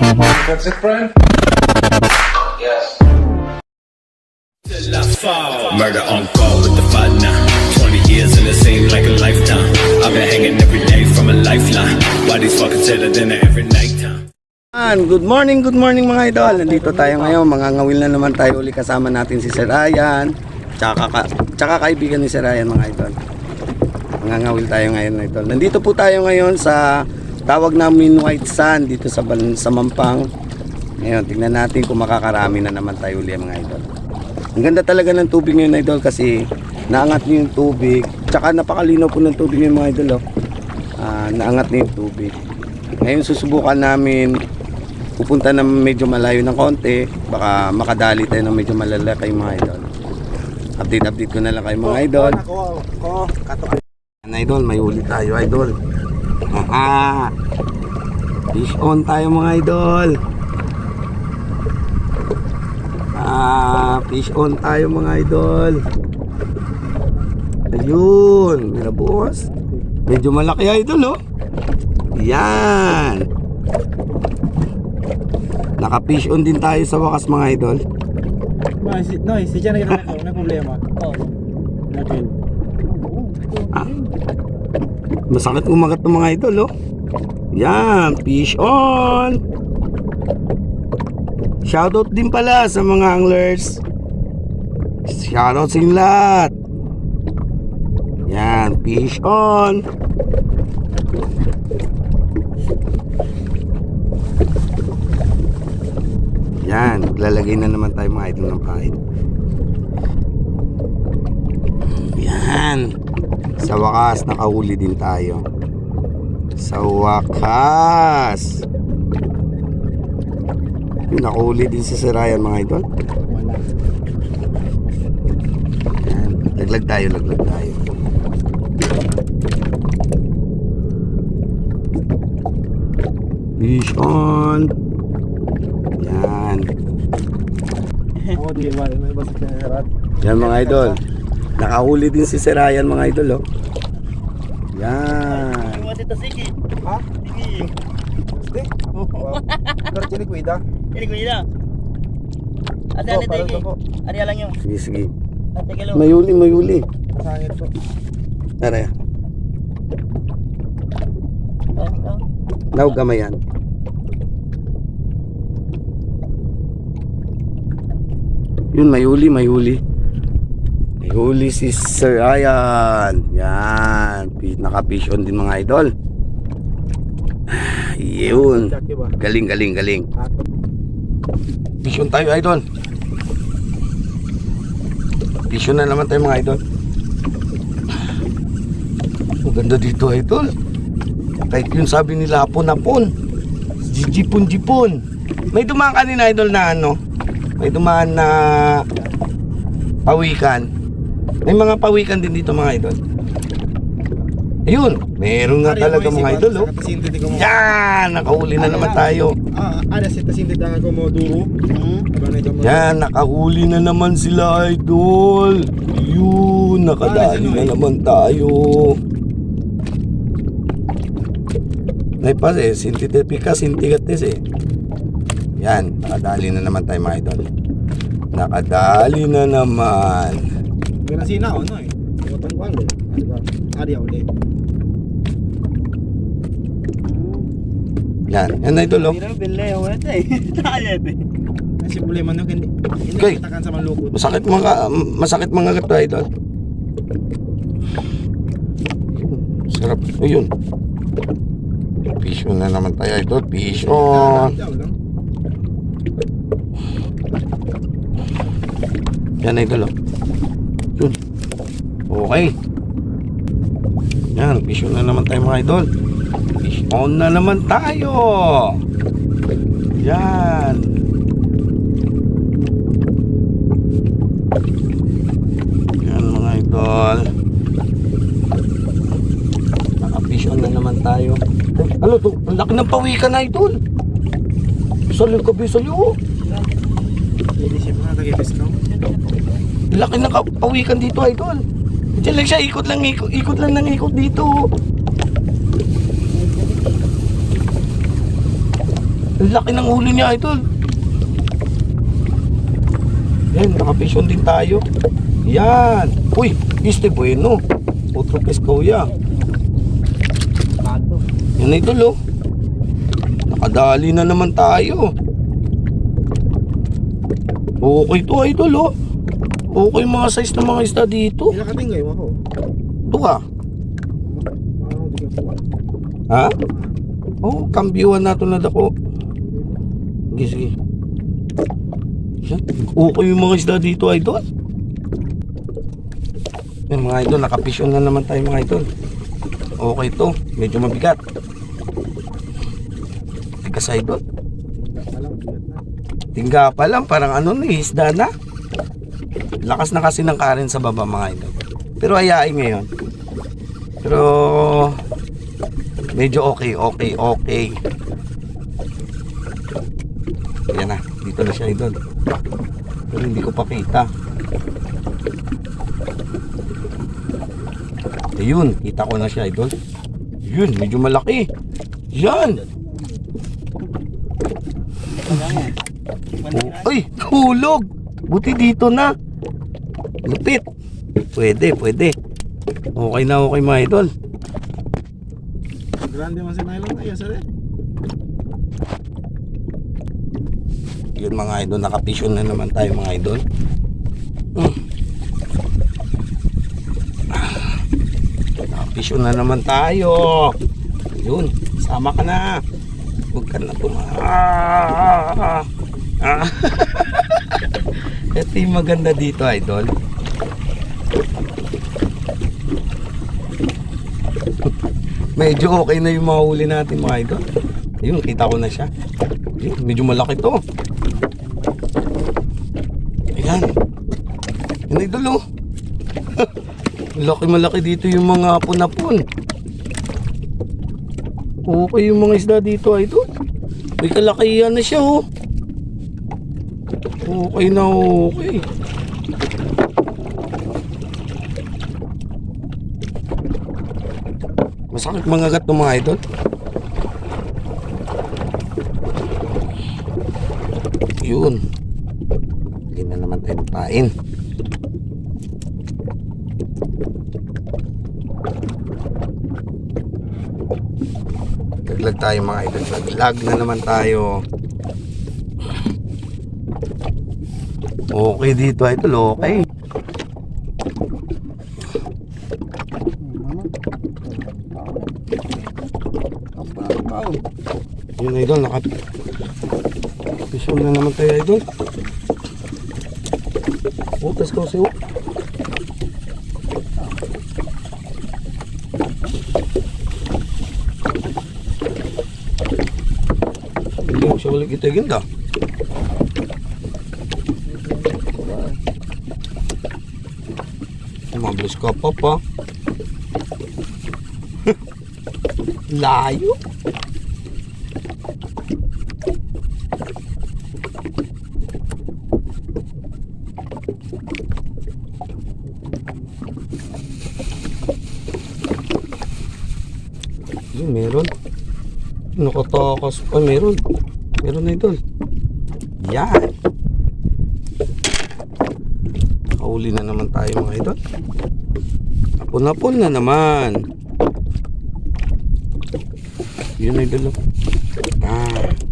That's it, Brian? Yes. Murder on call with the fight now. 20 years and it seemed like a lifetime. I've been hanging every day from a lifeline. Why these fuckers tell dinner every nighttime? Yan, Good morning, good morning mga idol. Nandito tayo ngayon, mga ngawil na naman tayo uli kasama natin si Sir Ryan. Tsaka, ka, tsaka kaibigan ni Sir Ryan mga idol. Mga ngawil tayo ngayon idol. Nandito po tayo ngayon sa tawag namin White Sand dito sa, sa Mampang. Ngayon, tingnan natin kung makakarami na naman tayo uli mga idol. Ang ganda talaga ng tubig ngayon idol kasi naangat niyo yung tubig. Tsaka napakalinaw po ng tubig ngayon mga idol. Oh. Ah, naangat na yung tubig. Ngayon susubukan namin pupunta na medyo malayo ng konti. Baka makadali tayo ng medyo malalaki mga idol. Update update ko na lang kayo mga idol. Ano idol, may uli tayo idol. Aha! Fish on tayo mga idol. Ah, fish on tayo mga idol. Ayun, mira boss. Medyo malaki idol oh. Yan. Naka-fish on din tayo sa wakas mga idol. No, si, no, si Jan ay problema. Oo. Natin. Ah. Masakit umagat ng mga idol, oh. Yan, fish on. Shoutout din pala sa mga anglers. Shoutout sa lahat. Yan, fish on. Yan, lalagay na naman tayo mga idol ng pahit. Yan. Sa wakas, nakahuli din tayo. Sa wakas. Yung nakahuli din si Sir Ryan, mga idol. Yan. Laglag tayo, laglag tayo. Fish on. Yan. Yan mga idol. Nakahuli din si Sir Ryan, mga idol, oh. Yan. Masih tasigi. Ha? Sige. Sige? Oo. Pero. Ate Oh, ate parang tegi. Ari lang yung. Sige, sige. Mayuli, mayuli. Masangit po. Tara. Oh, oh. Naug gamay yan. Yun, may huli, may huli. Si Sir Ryan. Yan. Naka-fish din mga idol. Yun. Galing, galing, galing. Fish tayo, idol. Fish na naman tayo mga idol. Ang ganda dito, idol. Kahit yun sabi nila, hapon-hapon. Jijipon-jipon. May dumaan kanina, idol, na ano? May dumaan na pawikan. May mga pawikan din dito, mga idol. Ayun, meron nga talaga mga idol, oh. Yan, nakahuli na naman tayo. Ah, ada si tasinti da ko mo duro. Hmm. Yan, nakahuli na naman sila, idol. Yun, nakadali na naman tayo. May pas eh, sintitipika, sintigatis eh. Yan, nakadali na naman tayo mga idol. Nakadali na naman. Kaya sina o no eh. Utang kwang din. Adi uli. Yan, yan na idol oh. Mira bille ho ate. Tayo ate. Kasi problema no hindi. Hindi Okay. kita kan sa malukot. Masakit mga, masakit mga gato idol. Sarap. Ayun. Fish na naman tayo idol. Fish on. Yan idol oh. Yun. Okay. Yan, fish on na naman tayo mga idol. Fish on na naman tayo. Yan. Yan mga idol. Naka-fish on na naman tayo. Ay, ano to? Ang laki ng pawikan na idol. Bisal yung kabisal yun. Hindi siya mga tagi-discount. Laki ng kapawikan dito, idol. Diyan lang siya, ikot lang, ikot, ikot lang ng ikot dito. Laki ng ulo niya, idol. Yan, nakapisyon din tayo. Yan. Uy, este bueno. Otro pescoya. Bago. Yan, idol, oh. Nakadali na naman tayo. Okay to, idol, oh. Okay mga size ng mga isda dito. Ilakatingay mo ako. Ito. Parang di ka po. Ha? Oh, kambyuhan nato na dako. Sige, sige. Yan. Okay yung mga isda dito, idol. Yan mga idol, nakapisyon na naman tayo mga idol. Okay to, medyo mabigat. Tigas idol. Tingga pa lang, bigat na. Tingga pa lang, parang ano isda na. Lakas na kasi ng karin sa baba mga idol. Pero ayain ngayon. Pero medyo okay, okay, okay. Yan na, dito na siya idol. Pero hindi ko pa kita. Ayun, kita ko na siya idol. Yun, medyo malaki. Yan. Oh, ay, hulog. Buti dito na. Lupit. Pwede, pwede. Okay na okay mga idol. Grande man si nylon na, yes, eh. Yun mga idol, nakapisyon na naman tayo mga idol. Hmm. Ah, Nakapisyon na naman tayo. Yun, sama ka na. Huwag ka na tuma... Ah, ah. Ito yung maganda dito idol. Medyo okay na yung mga huli natin mga idol. Ayun, kita ko na siya. Ayun, medyo malaki to. Ayan. Yan idol oh. Laki malaki dito yung mga hapon-hapon. Okay yung mga isda dito idol. May kalakihan na siya oh. Okay na okay. Masakit mga gat ng mga idol. Yun. Hindi na naman tayo pain. Laglag tayo mga idol. Laglag na naman tayo. Okay dito idol. Okay. Yun idol. Nakat Visual na naman tayo idol. Oh, tas oh. Hindi mo siya ulit itigin da. Mabilis ka pa pa. Layo. Yun, meron. Nakatakas pa, meron. Meron na idol. Yan. Nakauli na naman tayo mga idol. Napon-napon na naman. Yun idol. Ah.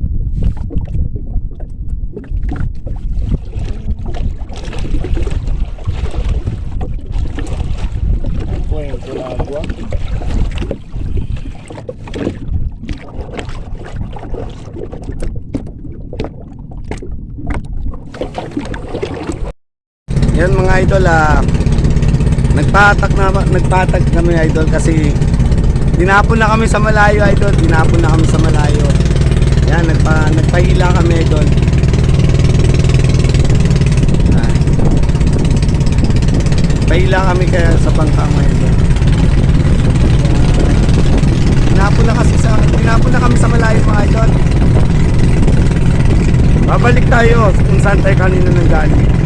Yan mga idol ah. Nagpatak na nagpatak kami idol kasi dinapon na kami sa malayo idol, dinapon na kami sa malayo. Yan nagpa nagpahila kami idol. Ah. Pahila kami kaya sa bangka mga idol. Dinapon na kasi sa dinapon na kami sa malayo mga idol. Babalik tayo kung saan tayo kanina nang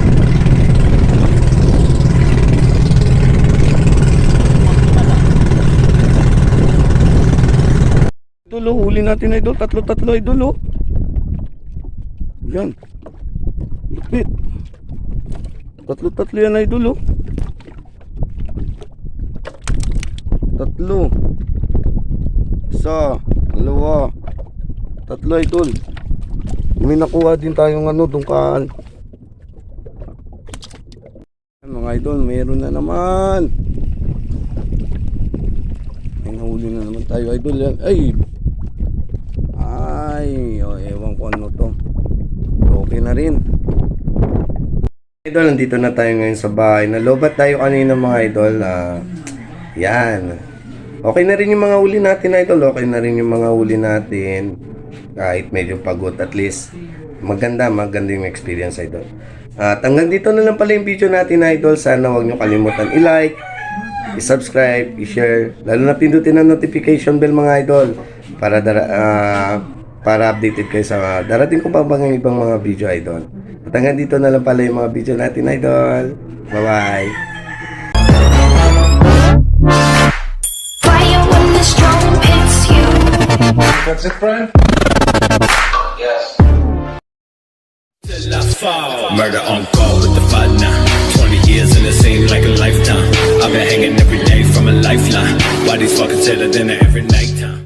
Idol, oh, huli natin idol. Tatlo-tatlo idol, oh. Yan. Lupit. Tatlo-tatlo yan idol oh. Tatlo. Isa. Dalawa. Tatlo idol. May nakuha din tayong ano, dungkaan. Mga idol, meron na naman. May nahuli na naman tayo idol. Ay! Oh, ewan ko ano to. Okay na rin. Idol, nandito na tayo ngayon sa bahay. Nalobat tayo kanina mga idol. Ah, yan. Okay na rin yung mga huli natin idol. Okay na rin yung mga huli natin. Kahit medyo pagod at least. Maganda, maganda yung experience idol. At hanggang dito na lang pala yung video natin idol. Sana huwag nyo kalimutan i-like, i-subscribe, i-share. Lalo na pindutin ang notification bell mga idol. Para dara, ah, para updated kayo sa darating ko pa bang ibang mga video idol. At hanggang dito na lang pala yung mga video natin idol. Bye-bye. Fire when the storm hits you. That's it, friend? Yes. Murder on call with the fight now. 20 years and it seemed like a lifetime. I've been hanging every day from a lifeline. Why these fuckers tell it then every night?